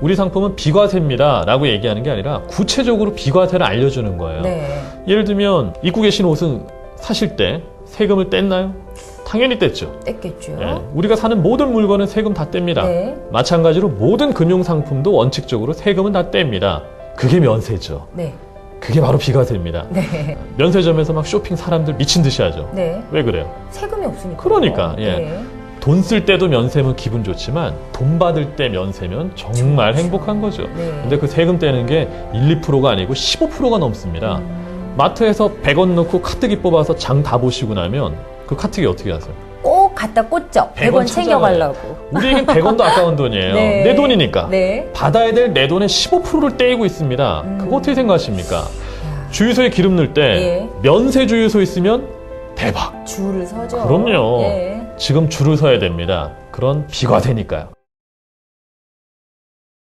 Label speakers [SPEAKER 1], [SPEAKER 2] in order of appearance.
[SPEAKER 1] 우리 상품은 비과세입니다. 라고 얘기하는 게 아니라 구체적으로 비과세를 알려주는 거예요.
[SPEAKER 2] 네.
[SPEAKER 1] 예를 들면 입고 계신 옷은 사실 때 세금을 뗐나요? 당연히 뗐죠.
[SPEAKER 2] 뗐겠죠.
[SPEAKER 1] 예, 우리가 사는 모든 물건은 세금 다 뗍니다.
[SPEAKER 2] 네.
[SPEAKER 1] 마찬가지로 모든 금융 상품도 원칙적으로 세금은 다 뗍니다. 그게 면세죠.
[SPEAKER 2] 네.
[SPEAKER 1] 그게 바로 비과세입니다.
[SPEAKER 2] 네.
[SPEAKER 1] 면세점에서 막 쇼핑 사람들 미친 듯이 하죠.
[SPEAKER 2] 네.
[SPEAKER 1] 왜 그래요?
[SPEAKER 2] 세금이 없으니까.
[SPEAKER 1] 그러니까, 예.
[SPEAKER 2] 네.
[SPEAKER 1] 돈 쓸 때도 면세면 기분 좋지만 돈 받을 때 면세면 정말. 행복한 거죠.
[SPEAKER 2] 네.
[SPEAKER 1] 근데 그 세금 떼는 게 1, 2%가 아니고 15%가 넘습니다.
[SPEAKER 2] 음,
[SPEAKER 1] 마트에서 100원 넣고 카트기 뽑아서 장 다 보시고 나면 그 카트기 어떻게 하세요?
[SPEAKER 2] 꼭 갖다 꽂죠.
[SPEAKER 1] 100원
[SPEAKER 2] 100원 챙겨가려고.
[SPEAKER 1] 우리에겐 100원도 아까운 돈이에요.
[SPEAKER 2] 네.
[SPEAKER 1] 내 돈이니까.
[SPEAKER 2] 네.
[SPEAKER 1] 받아야 될 내 돈의 15%를 떼이고 있습니다.
[SPEAKER 2] 음.
[SPEAKER 1] 그거 어떻게 생각하십니까?
[SPEAKER 2] 야,
[SPEAKER 1] 주유소에 기름 넣을 때
[SPEAKER 2] 예.
[SPEAKER 1] 면세 주유소 있으면 대박.
[SPEAKER 2] 줄을 서죠.
[SPEAKER 1] 그럼요.
[SPEAKER 2] 예.
[SPEAKER 1] 지금 줄을 서야 됩니다. 그런 비과세니까요.